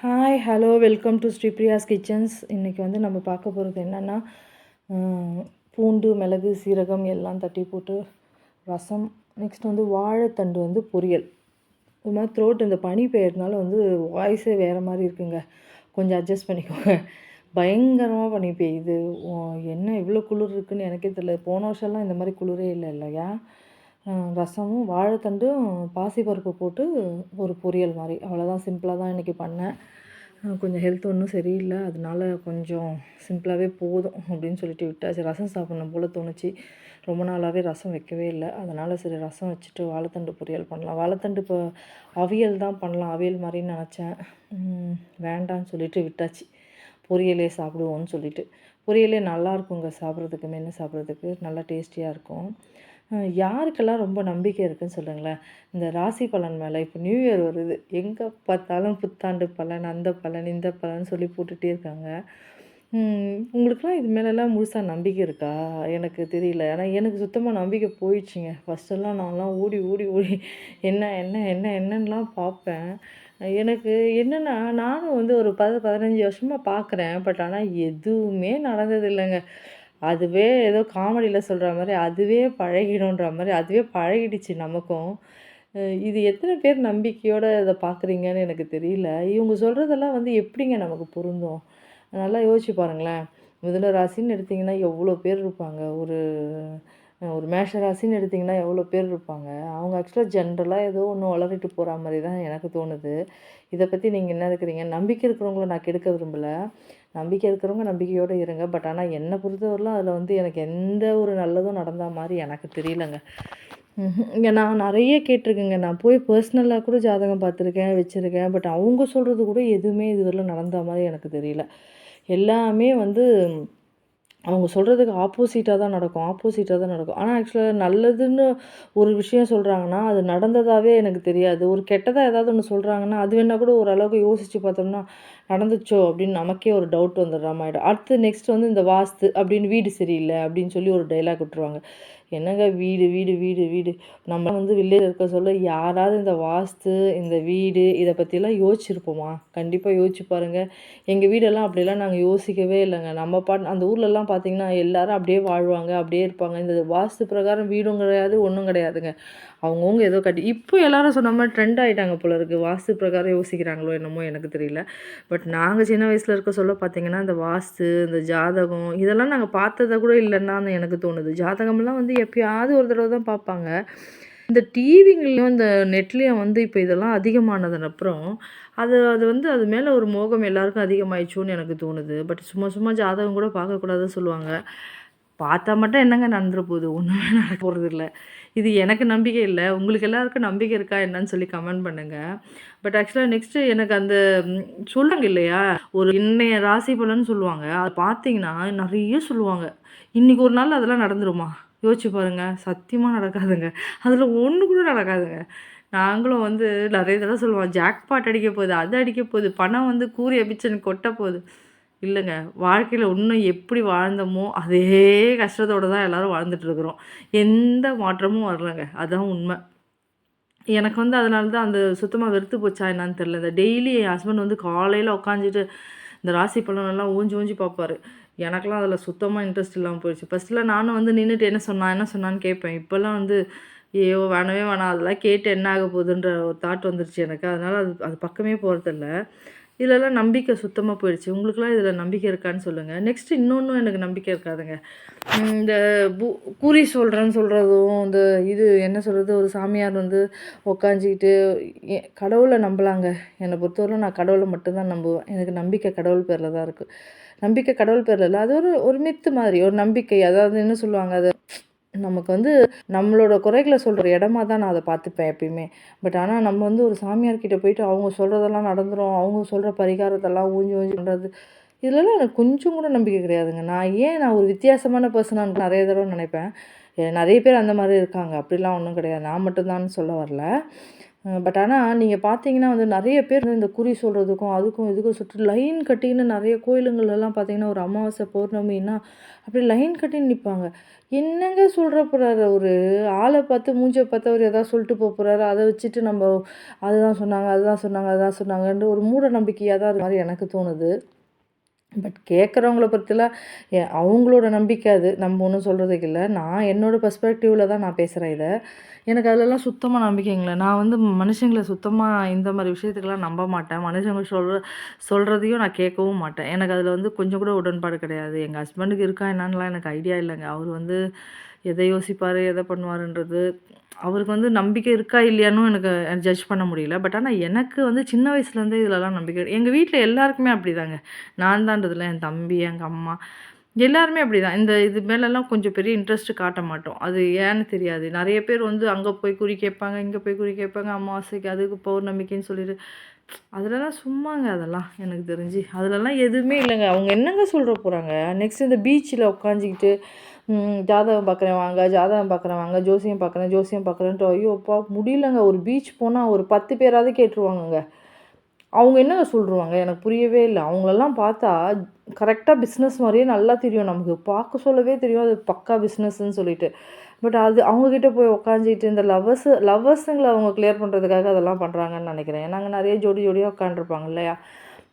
Hi hello welcome to Sripriya's kitchens இன்றைக்கி வந்து நம்ம பார்க்க போகிறது என்னென்னா பூண்டு மிளகு சீரகம் எல்லாம் தட்டி போட்டு ரசம். நெக்ஸ்ட் வந்து வாழைத்தண்டு வந்து பொரியல். இது மாதிரி த்ரோட் இந்த பனி பெயர்னால வந்து வாய்ஸே வேறு மாதிரி இருக்குங்க. கொஞ்சம் அட்ஜஸ்ட் பண்ணிக்கோங்க. பயங்கரமாக பனி பெய்யுது. ஓ, என்ன இவ்வளோ குளிர் இருக்குன்னு எனக்கே தெரியல. போன வருஷம்லாம் இந்த மாதிரி குளிரே இல்லை இல்லையா? ரசமும் வாழைத்தண்டும் பாசிப்பருப்பு போட்டு ஒரு பொரியல் மாதிரி. அவ்வளோதான் சிம்பிளாக தான் இன்றைக்கி பண்ணேன். கொஞ்சம் ஹெல்த் ஒன்றும் சரியில்லை. அதனால கொஞ்சம் சிம்பிளாகவே போதும் அப்படின்னு சொல்லிட்டு விட்டாச்சு. ரசம் சாப்பிட்ணும் போல் தோணுச்சு. ரொம்ப நாளாகவே ரசம் வைக்கவே இல்லை. அதனால் சரி ரசம் வச்சுட்டு வாழைத்தண்டு பொரியல் பண்ணலாம். வாழைத்தண்டு இப்போ அவியல் தான் பண்ணலாம். அவியல் மாதிரின்னு நினச்சேன். வேண்டாம்னு வேண்டான்னு சொல்லிட்டு விட்டாச்சு. பொரியலே சாப்பிடுவோம்னு சொல்லிட்டு. பொரியலே நல்லா இருக்குங்க சாப்பிட்றதுக்கு மென்று சாப்பிட்றதுக்கு. நல்லா டேஸ்டியாக இருக்கும். யாருக்கெல்லாம் ரொம்ப நம்பிக்கை இருக்குன்னு சொல்லுங்களேன். இந்த ராசி பலன் மேலே இப்போ நியூ இயர் வருது. எங்கே பார்த்தாலும் புத்தாண்டு பலன் அந்த பலன் இந்த பலன் சொல்லி போட்டுகிட்டே இருக்காங்க. உங்களுக்குலாம் இது மேலெல்லாம் முழுசாக நம்பிக்கை இருக்கா? எனக்கு தெரியல. ஆனால் எனக்கு சுத்தமாக நம்பிக்கை போயிடுச்சுங்க. ஃபஸ்ட்டெல்லாம் நான்லாம் ஓடி ஓடி ஓடி என்ன என்ன என்ன என்னன்னெலாம் பார்ப்பேன். எனக்கு என்னென்னா நானும் வந்து ஒரு பத பதினஞ்சு வருஷமாக பார்க்குறேன். பட் ஆனால் எதுவுமே நடந்தது இல்லைங்க அதுவே ஏதோ காமெடியில் சொல்கிற மாதிரி அதுவே பழகிடும்ன்ற மாதிரி அதுவே பழகிடுச்சு நமக்கும். இது எத்தனை பேர் நம்பிக்கையோடு இதை பார்க்குறீங்கன்னு எனக்கு தெரியல. இவங்க சொல்கிறதெல்லாம் வந்து எப்படிங்க நமக்கு பொருந்தும்? நல்லா யோசிச்சு பாருங்களேன். மிதுன ராசின்னு எடுத்திங்கன்னா எவ்வளோ பேர் இருப்பாங்க? ஒரு ஒரு மேஷ ராசின்னு எடுத்திங்கன்னா எவ்வளோ பேர் இருப்பாங்க? அவங்க ஆக்சுவலாக ஜென்ரலாக ஏதோ ஒன்று வளரிட்டு போகிற மாதிரி தான் எனக்கு தோணுது. இதை பற்றி நீங்கள் என்ன இருக்கிறீங்க நம்பிக்கை இருக்கிறவங்கள நான் கெடுக்க விரும்பலை. நம்பிக்கை இருக்கிறவங்க நம்பிக்கையோடு இருங்க. பட் ஆனால் என்னை பொறுத்தவரையிலும் அதில் வந்து எனக்கு எந்த ஒரு நல்லதும் நடந்த மாதிரி எனக்கு தெரியலங்க. இங்கே நான் நிறைய கேட்டிருக்கேங்க. நான் போய் பர்சனலாக கூட ஜாதகம் பார்த்துருக்கேன் வச்சுருக்கேன். பட் அவங்க சொல்கிறது கூட எதுவுமே இதுவரையிலும் நடந்த மாதிரி எனக்கு தெரியல. எல்லாமே வந்து அவங்க சொல்கிறதுக்கு ஆப்போசிட்டாக தான் நடக்கும். ஆப்போசிட்டாக தான் நடக்கும். ஆனால் ஆக்சுவலாக நல்லதுன்னு ஒரு விஷயம் சொல்கிறாங்கன்னா அது நடந்ததாகவே எனக்கு தெரியாது. ஒரு கெட்டதாக ஏதாவது ஒன்று சொல்கிறாங்கன்னா அது வேணால் கூட ஓரளவுக்கு யோசித்து பார்த்தோம்னா நடந்துச்சோ அப்படின்னு நமக்கே ஒரு டவுட் வந்துடுற மாதிரி அடுத்து நெக்ஸ்ட் வந்து இந்த வாஸ்து அப்படின்னு வீடு சரியில்லை அப்படின்னு சொல்லி ஒரு டைலாக் விட்டுருவாங்க. என்னங்க வீடு வீடு வீடு வீடு? நம்ம வந்து வில்லேஜ் இருக்க சொல்ல யாராவது இந்த வாஸ்து இந்த வீடு இதை பற்றிலாம் யோசிச்சிருப்போமா? கண்டிப்பாக யோசிச்சு பாருங்கள் எங்கள் வீடெல்லாம் அப்படிலாம் நாங்கள் யோசிக்கவே இல்லைங்க. நம்ம பாட் அந்த ஊர்லலாம் பார்த்தீங்கன்னா எல்லாரும் அப்படியே வாழ்வாங்க அப்படியே இருப்பாங்க. இந்த வாஸ்து பிரகாரம் வீடும் கிடையாது ஒன்றும் கிடையாதுங்க. அவங்கவுங்க ஏதோ கட்டி இப்போ எல்லாரும் சொன்ன மாதிரி ட்ரெண்ட் ஆகிட்டாங்க போல இருக்குது வாஸ்து பிரகாரம் யோசிக்கிறாங்களோ என்னமோ எனக்கு தெரியல. பட் நாங்கள் சின்ன வயசில் இருக்க சொல்ல பார்த்தீங்கன்னா இந்த வாஸ்து இந்த ஜாதகம் இதெல்லாம் நாங்கள் பார்த்ததை கூட இல்லைன்னா எனக்கு தோணுது. ஜாதகம்லாம் வந்து எப்பயாவது ஒரு தடவை தான் பார்ப்பாங்க. இந்த டிவிங்களையும் இந்த நெட்லேயும் வந்து இப்போ இதெல்லாம் அதிகமானதுக்கு அப்புறம் அது அது வந்து அது மேலே ஒரு மோகம் எல்லாருக்கும் அதிகமாயிடுச்சோன்னு எனக்கு தோணுது. பட் சும்மா சும்மா ஜாதகம் கூட பார்க்கக்கூடாதுன்னு சொல்லுவாங்க. பார்த்தா மட்டும் என்னங்க நடந்துட போகுது? ஒன்றுமே நடக்க போகிறது இல்லை இது எனக்கு நம்பிக்கை இல்லை. உங்களுக்கு எல்லாருக்கும் நம்பிக்கை இருக்கா என்னன்னு சொல்லி கமெண்ட் பண்ணுங்கள் பட் ஆக்சுவலாக நெக்ஸ்ட்டு எனக்கு அந்த ம், இல்லையா? ஒரு இன்னைய ராசி பலன்னு சொல்லுவாங்க. அது பார்த்தீங்கன்னா நிறைய சொல்லுவாங்க. இன்னைக்கு ஒரு நாள் அதெல்லாம் நடந்துருமா? யோசிச்சு பாருங்க. சத்தியமாக நடக்காதுங்க. அதில் ஒன்று கூட நடக்காதுங்க. நாங்களும் வந்து நிறைய தடவை சொல்லுவோம் ஜாக்பாட் அடிக்க போகுது அது அடிக்க போகுது பணம் வந்து கூறி அபிச்சன் கொட்ட போகுது. இல்லைங்க. வாழ்க்கையில் இன்னும் எப்படி வாழ்ந்தோமோ அதே கஷ்டத்தோடு தான் எல்லோரும் வாழ்ந்துட்டுருக்குறோம் எந்த மாற்றமும் வரலங்க. அதுதான் உண்மை. எனக்கு வந்து அதனால தான் அந்த சுத்தமாக வெறுத்து போச்சா என்னான்னு தெரில இந்த டெய்லி என் ஹஸ்பண்ட் வந்து காலையில் உட்காந்துட்டு இந்த ராசி பலனெல்லாம் ஊஞ்சி ஊஞ்சி பார்ப்பாரு. எனக்கெலாம் அதில் சுத்தமாக இன்ட்ரெஸ்ட் இல்லாமல் போயிடுச்சு. ஃபஸ்ட்டில் நானும் வந்து நின்றுட்டு என்ன சொன்னான் என்ன சொன்னான்னு கேட்பேன். இப்போல்லாம் வந்து ஐயோ வேணவே வேணாம். அதெல்லாம் கேட்டு என்ன ஆக போகுதுன்ற ஒரு தாட் வந்துருச்சு எனக்கு. அதனால் அது அது பக்கமே போகிறதில்ல இதிலலாம் நம்பிக்கை சுத்தமாக போயிடுச்சு. உங்களுக்குலாம் இதில் நம்பிக்கை இருக்கான்னு சொல்லுங்கள் நெக்ஸ்ட்டு இன்னொன்றும் எனக்கு நம்பிக்கை இருக்காதுங்க. இந்த பூ கூறி சொல்கிறேன்னு சொல்கிறதும் இந்த இது என்ன சொல்கிறது ஒரு சாமியார் வந்து உக்காஞ்சிக்கிட்டு கடவுளை நம்பலாங்க. என்னை பொறுத்தவரை நான் கடவுளை மட்டும்தான் நம்புவேன். எனக்கு நம்பிக்கை கடவுள் பேரில் தான் இருக்குது நம்பிக்கை கடவுள் பேரில் இல்லை. அது ஒரு ஒரு மித்து மாதிரி ஒரு நம்பிக்கை. அதாவது என்ன சொல்லுவாங்க அது நமக்கு வந்து நம்மளோட குறைகளை சொல்கிற இடமா தான் நான் அதை பார்த்துப்பேன் எப்பயுமே. பட் ஆனால் நம்ம வந்து ஒரு சாமியார்கிட்ட போயிட்டு அவங்க சொல்கிறதெல்லாம் நடந்துரும். அவங்க சொல்கிற பரிகாரத்தெல்லாம் ஊஞ்சி ஊஞ்சி பண்ணுறது இதுலலாம் எனக்கு கொஞ்சம் கூட நம்பிக்கை கிடையாதுங்க. நான் ஏன் நான் ஒரு வித்தியாசமான பர்சனாக நிறைய தடவை நினைப்பேன். நிறைய பேர் அந்த மாதிரி இருக்காங்க. அப்படிலாம் ஒன்றும் கிடையாது. நான் மட்டும்தான் சொல்ல வரல. பட் ஆனால் நீங்கள் பார்த்தீங்கன்னா வந்து நிறைய பேர் வந்து இந்த குறி சொல்கிறதுக்கும் அதுக்கும் இதுக்கும் சுற்று லைன் கட்டின்னு நிறைய கோயிலுங்களெல்லாம் பார்த்தீங்கன்னா ஒரு அமாவாசை பௌர்ணமின்னா அப்படி லைன் கட்டின்னு நிற்பாங்க என்னங்க சொல்கிற போகிறாரு ஒரு ஆளை பார்த்து மூஞ்சை பார்த்து அவர் எதாவது சொல்லிட்டு போக போகிறாரு அதை வச்சுட்டு நம்ம அதுதான் சொன்னாங்க அதுதான் சொன்னாங்க அதுதான் சொன்னாங்கன்ற ஒரு மூட நம்பிக்கையாக தான் மாதிரி எனக்கு தோணுது. பட் கேட்குறவங்கள பற்றிலாம் எ அவங்களோட நம்பிக்கை அது. நம்ம ஒன்றும் சொல்கிறதுக்கு இல்லை. நான் என்னோடய பர்ஸ்பெக்டிவில் தான் நான் பேசுகிறேன் இதை. எனக்கு அதிலலாம் சுத்தமாக நம்பிக்கைங்கள நான் வந்து மனுஷங்களை சுத்தமாக இந்த மாதிரி விஷயத்துக்கெல்லாம் நம்ப மாட்டேன். மனுஷங்க சொல்கிற சொல்கிறதையும் நான் கேட்கவும் மாட்டேன். எனக்கு அதில் வந்து கொஞ்சம் கூட உடன்பாடு கிடையாது. எங்கள் ஹஸ்பண்டுக்கு இருக்கா என்னான்லாம் எனக்கு ஐடியா இல்லைங்க. அவர் வந்து எதை யோசிப்பார் எதை பண்ணுவாருன்றது அவருக்கு வந்து நம்பிக்கை இருக்கா இல்லையானும் எனக்கு ஜட்ஜ் பண்ண முடியல. பட் ஆனால் எனக்கு வந்து சின்ன வயசுலேருந்தே இதிலலாம் நம்பிக்கை எங்கள் வீட்டில் எல்லாருக்குமே அப்படி தாங்க நான் தான்றதில்ல. என் தம்பி எங்கள் அம்மா எல்லாருமே அப்படி தான் இந்த இது மேலெல்லாம் கொஞ்சம் பெரிய இன்ட்ரெஸ்ட் காட்ட மாட்டோம். அது ஏன்னு தெரியாது. நிறைய பேர் வந்து அங்கே போய் குறி கேட்பாங்க இங்கே போய் குறி கேட்பாங்க அமாவாசைக்கு அதுக்கு பௌர்ணமிக்குன்னு சொல்லிட்டு. அதிலலாம் சும்மாங்க அதெல்லாம் எனக்கு தெரிஞ்சு. அதிலலாம் எதுவுமே இல்லைங்க. அவங்க என்னங்க சொல்கிற போகிறாங்க நெக்ஸ்ட் இந்த பீச்சில் உட்காந்துக்கிட்டு ஜாதகம் பார்க்குறேன் வாங்க ஜாதகம் பார்க்குறேன் வாங்க ஜோசியம் பார்க்குறேன் ஜோசியம் பார்க்குறேன்ட்டு ஐயோ அப்பா முடியலங்க. ஒரு பீச் போனால் ஒரு பத்து பேராவது கேட்டுருவாங்கங்க. அவங்க என்ன சொல்லுவாங்க எனக்கு புரியவே இல்லை. அவங்களெல்லாம் பார்த்தா கரெக்டாக பிஸ்னஸ் மாதிரியே நல்லா தெரியும் நமக்கு. பார்க்க சொல்லவே தெரியும். அது பக்கா பிஸ்னஸ்ன்னு சொல்லிட்டு. பட் அது அவங்கக்கிட்ட போய் உக்காந்துட்டு இந்த லவ்வர்ஸ் லவ்வர்ஸுங்களை அவங்க கிளியர் பண்ணுறதுக்காக அதெல்லாம் பண்ணுறாங்கன்னு நினைக்கிறேன். நாங்கள் நிறைய ஜோடி ஜோடியாக உட்காந்துருப்பாங்க இல்லையா?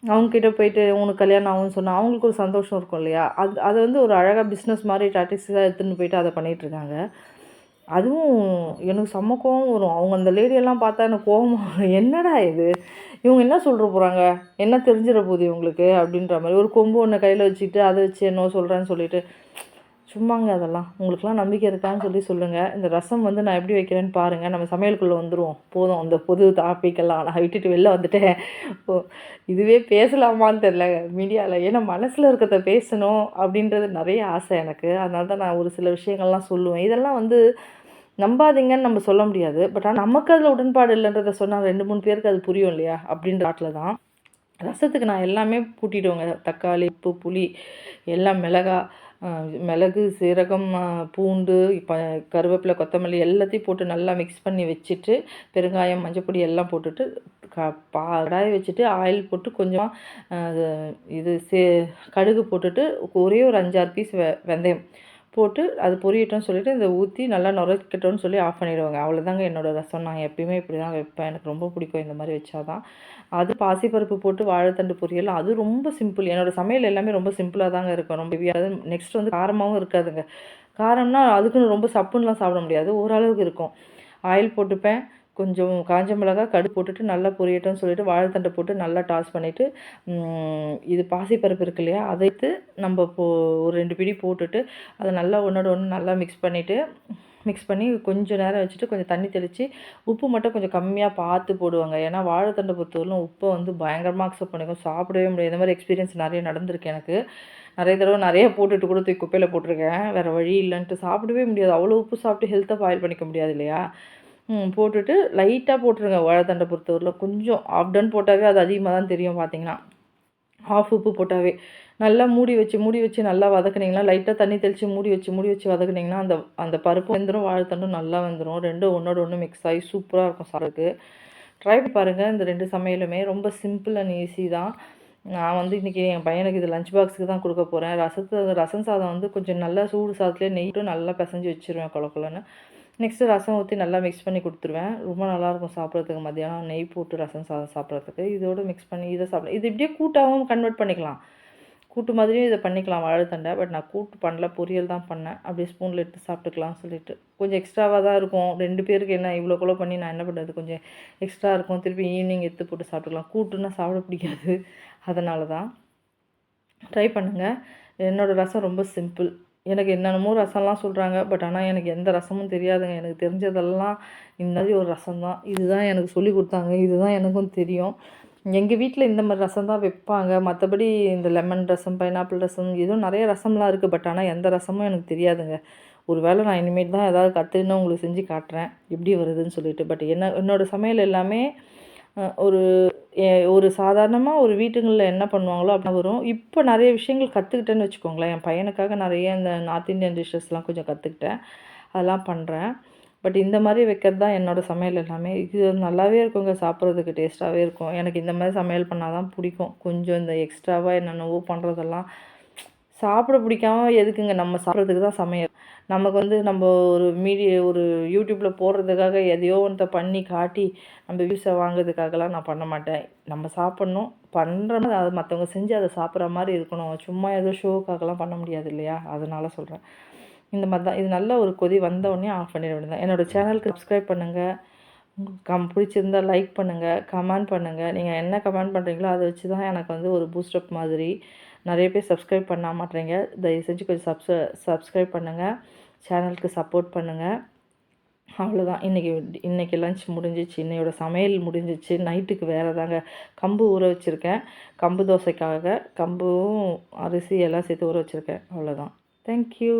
அவங்கக்கிட்ட போயிட்டு உனக்கு கல்யாணம் ஆகும்னு சொன்னால் அவங்களுக்கு ஒரு சந்தோஷம் இருக்கும் இல்லையா? அது அதை வந்து ஒரு அழகாக பிஸ்னஸ் மாதிரி டாட்டிஸாக எடுத்துன்னு போயிட்டு அதை பண்ணிகிட்ருக்காங்க அதுவும் எனக்கு செம்ம கோவம் வரும். அவங்க அந்த லேடியெல்லாம் பார்த்தா எனக்கு கோவம் என்னடா இது? இவங்க என்ன சொல்கிற போகிறாங்க என்ன தெரிஞ்சிட போகுது இவங்களுக்கு? அப்படின்ற மாதிரி ஒரு கொம்பு ஒன்று கையில் வச்சுக்கிட்டு அதை வச்சு என்ன சொல்கிறேன்னு சொல்லிட்டு சும்மாங்க அதெல்லாம். உங்களுக்குலாம் நம்பிக்கை இருக்கான்னு சொல்லி சொல்லுங்கள் இந்த ரசம் வந்து நான் எப்படி வைக்கிறேன்னு பாருங்கள் நம்ம சமையலுக்குள்ளே வந்துடுவோம் போதும். அந்த பொது டாப்பிக்கெல்லாம் நான் விட்டுட்டு வெளில வந்துட்டேன். ஓ இதுவே பேசலாமான்னு தெரில மீடியாவில் ஏன்னா மனசில் இருக்கிறத பேசணும் அப்படின்றது நிறைய ஆசை எனக்கு. அதனால தான் நான் ஒரு சில விஷயங்கள்லாம் சொல்லுவேன். இதெல்லாம் வந்து நம்பாதீங்கன்னு நம்ம சொல்ல முடியாது. பட் ஆனால் நமக்கு அதில் உடன்பாடு இல்லைன்றத சொன்னால் ரெண்டு மூணு பேருக்கு அது புரியும் இல்லையா? அப்படின்ற ஆட்டில் தான். ரசத்துக்கு நான் எல்லாமே கூட்டிடுவேங்க தக்காளி உப்பு புளி எல்லாம் மிளகாய் மிளகு சீரகம் பூண்டு இப்போ கருவேப்பிலை கொத்தமல்லி எல்லாத்தையும் போட்டு நல்லா மிக்ஸ் பண்ணி வச்சுட்டு பெருங்காயம் மஞ்சப்பொடி எல்லாம் போட்டுட்டு க கடாய வச்சுட்டு ஆயில் போட்டு கொஞ்சம் இது சே கடுகு போட்டுட்டு ஒரே ஒரு அஞ்சாறு பீஸ் வெ வெந்தயம். போட்டு அது பொரியட்டும்னு சொல்லிவிட்டு இதை ஊற்றி நல்லா நுரைக்கட்டும்னு சொல்லி ஆஃப் பண்ணிடுவாங்க. அவ்வளோதாங்க என்னோடய ரசம். நான் எப்பயுமே இப்படி தான் வைப்பேன். எனக்கு ரொம்ப பிடிக்கும் இந்த மாதிரி வச்சாதான். அது பாசிப்பருப்பு போட்டு வாழைத்தண்டு பொரியல். அது ரொம்ப சிம்பிள் என்னோடய சமையல் எல்லாமே ரொம்ப சிம்பிளாக தாங்க இருக்கும். ரொம்ப அது நெக்ஸ்ட் வந்து காரமாகவும் இருக்காதுங்க. காரம்னா அதுக்குன்னு ரொம்ப சப்புன்னெலாம் சாப்பிட முடியாது. ஓரளவுக்கு இருக்கும். ஆயில் போட்டுப்பேன். கொஞ்சம் காஞ்ச மிளகா கடு போட்டுட்டு நல்லா பொரியட்டும்னு சொல்லிட்டு வாழைத்தண்டை போட்டு நல்லா டாஸ் பண்ணிவிட்டு இது பாசிப்பருப்பு இருக்கு இல்லையா அதைத்து நம்ம போ ஒரு ரெண்டு பிடி போட்டுட்டு அதை நல்லா ஒன்றோட ஒன்று நல்லா மிக்ஸ் பண்ணிவிட்டு மிக்ஸ் பண்ணி கொஞ்சம் நேரம் வச்சுட்டு கொஞ்சம் தண்ணி தெளித்து உப்பு மட்டும் கொஞ்சம் கம்மியாக பார்த்து போடுவாங்க. ஏன்னா வாழைத்தண்டை பொறுத்தவரையிலும் உப்பை வந்து பயங்கரமாக அக்செப்ட் பண்ணிக்கும். சாப்பிடவே முடியாது. இந்த மாதிரி எக்ஸ்பீரியன்ஸ் நிறைய நடந்திருக்கு எனக்கு. நிறைய தடவை நிறைய போட்டுட்டு கூட தூக்கி குப்பையில் போட்டிருக்கேன். வேறு வழி இல்லைன்ட்டு சாப்பிடவே முடியாது. அவ்வளோ உப்பு சாப்பிட்டு ஹெல்த்தை பாயில் பண்ணிக்க முடியாது இல்லையா? போட்டுட்டு லைட்டாக போட்டுருங்க. வாழைத்தண்டை பொறுத்தவரையில் கொஞ்சம் ஆஃப் டன் போட்டாவே அது அதிகமாக தான் தெரியும் பார்த்தீங்கன்னா ஆஃப் உப்பு போட்டாவே. நல்லா மூடி வச்சு மூடி வச்சு நல்லா வதக்குனிங்கன்னா லைட்டாக தண்ணி தெளித்து மூடி வச்சு மூடி வச்சு வதக்குனிங்கன்னா அந்த அந்த பருப்பு வந்துடும் வாழைத்தண்டும் நல்லா வந்துடும் ரெண்டும் ஒன்றோட ஒன்று மிக்ஸ் ஆகி சூப்பராக இருக்கும் சாருக்கு ட்ரை பண்ணி பாருங்கள் இந்த ரெண்டு சமையலுமே ரொம்ப சிம்பிள் அண்ட் ஈஸி தான். நான் வந்து இன்றைக்கி என் பையனுக்கு இது லஞ்ச் பாக்ஸுக்கு தான் கொடுக்க போகிறேன் ரசத்து ரசம் சாதம் வந்து கொஞ்சம் நல்லா சூடு சாதத்துலேயே நெய்ட்டும் நல்லா பிசைஞ்சு வச்சுருவேன் குழக்குலன்னு நெக்ஸ்ட்டு ரசம் ஊற்றி நல்லா மிக்ஸ் பண்ணி கொடுத்துருவேன். ரொம்ப நல்லாயிருக்கும் சாப்பிட்றதுக்கு. மத்தியானம் நெய் போட்டு ரசம் சாதம் சாப்பிட்றதுக்கு. இதோடு மிக்ஸ் பண்ணி இதை சாப்பிட இது இப்படியே கூட்டாகவும் கன்வெர்ட் பண்ணிக்கலாம். கூட்டு மாதிரியும் இதை பண்ணிக்கலாம். வாழைத்தண்டை பட் நான் கூட்டு பண்ணல. பொரியல் தான் பண்ணேன். அப்படியே ஸ்பூனில் எடுத்து சாப்பிட்டுக்கலாம் சொல்லிட்டு. கொஞ்சம் எக்ஸ்ட்ராவாக தான் இருக்கும். ரெண்டு பேருக்கு என்ன இவ்வளோ கூட பண்ணி நான் என்ன பண்ணுறது கொஞ்சம் எக்ஸ்ட்ரா இருக்கும். திருப்பி ஈவினிங் எடுத்து போட்டு சாப்பிட்டுக்கலாம். கூட்டுன்னா சாப்பிட பிடிக்காது. அதனால தான். ட்ரை பண்ணுங்கள் என்னோடய ரசம் ரொம்ப சிம்பிள் எனக்கு என்னென்னமோ ரசம்லாம் சொல்கிறாங்க பட் ஆனால் எனக்கு எந்த ரசமும் தெரியாதுங்க. எனக்கு தெரிஞ்சதெல்லாம் இந்த மாதிரி ஒரு ரசம் தான் இதுதான் எனக்கு சொல்லி கொடுத்தாங்க. இதுதான் எனக்கும் தெரியும். எங்கள் வீட்டில் இந்த மாதிரி ரசம் தான் வைப்பாங்க. மற்றபடி இந்த லெமன் ரசம் பைனாப்பிள் ரசம் எதுவும் நிறைய ரசம்லாம் இருக்குது பட் ஆனால் எந்த ரசமும் எனக்கு தெரியாதுங்க. ஒரு வேளை நான் இனிமேல் தான் ஏதாவது கற்றுன்னு உங்களுக்கு செஞ்சு காட்டுறேன். எப்படி வருதுன்னு சொல்லிட்டு. பட் என்ன என்னோடய சமையல் எல்லாமே ஒரு ஒரு சாதாரணமாக ஒரு வீட்டுங்களில் என்ன பண்ணுவாங்களோ அப்படி வரும். இப்போ நிறைய விஷயங்கள் கற்றுக்கிட்டேன்னு வச்சுக்கோங்களேன். என் பையனுக்காக நிறைய இந்த நார்த் இந்தியன் டிஷ்ஷஸ்லாம் கொஞ்சம் கற்றுக்கிட்டேன் அதெல்லாம் பண்ணுறேன் பட் இந்த மாதிரி வைக்கிறது தான் என்னோடய சமையல் எல்லாமே. இது நல்லாவே இருக்குங்க. சாப்பிட்றதுக்கு டேஸ்ட்டாகவே இருக்கும். எனக்கு இந்த மாதிரி சமையல் பண்ணால் தான் பிடிக்கும். கொஞ்சம் இந்த எக்ஸ்ட்ராவாக என்னென்னவோ பண்ணுறதெல்லாம் சாப்பிட பிடிக்காம எதுக்குங்க? நம்ம சாப்பிட்றதுக்கு தான் சமையல். நமக்கு வந்து நம்ம ஒரு மீடிய ஒரு யூடியூப்பில் போடுறதுக்காக எதையோ ஒன்றை பண்ணி காட்டி நம்ம வியூஸை வாங்குறதுக்காகலாம் நான் பண்ண மாட்டேன். நம்ம சாப்பிட்ணும் பண்ணுற மாதிரி அதை மற்றவங்க செஞ்சு அதை சாப்பிட்ற மாதிரி இருக்கணும். சும்மா ஏதோ ஷோக்காகலாம் பண்ண முடியாது இல்லையா? அதனால சொல்கிறேன் இந்த மாதிரி தான். இது நல்ல ஒரு கொதி வந்தவுடனே ஆஃப் பண்ணிட வேண்டியது என்னோடய சேனலுக்கு சப்ஸ்கிரைப் பண்ணுங்கள் கம் பிடிச்சிருந்தா லைக் பண்ணுங்கள் கமெண்ட் பண்ணுங்கள் நீங்கள் என்ன கமெண்ட் பண்ணுறீங்களோ அதை வச்சு தான் எனக்கு வந்து ஒரு பூஸ்டப் மாதிரி நிறைய பேர் சப்ஸ்கிரைப் பண்ண மாட்டேறீங்க. தயவு செஞ்சு கொஞ்சம் சப்ஸ் சப்ஸ்கிரைப் பண்ணுங்கள் சேனலுக்கு சப்போர்ட் பண்ணுங்கள் அவ்வளோதான் இன்றைக்கி இன்றைக்கி லஞ்ச் முடிஞ்சிச்சு. இன்னையோட சமையல் முடிஞ்சிச்சு. நைட்டுக்கு வேறு தாங்க கம்பு ஊற வச்சுருக்கேன். கம்பு தோசைக்காக கம்பும் அரிசி எல்லாம் சேர்த்து ஊற வச்சுருக்கேன். அவ்வளோதான் தேங்க்யூ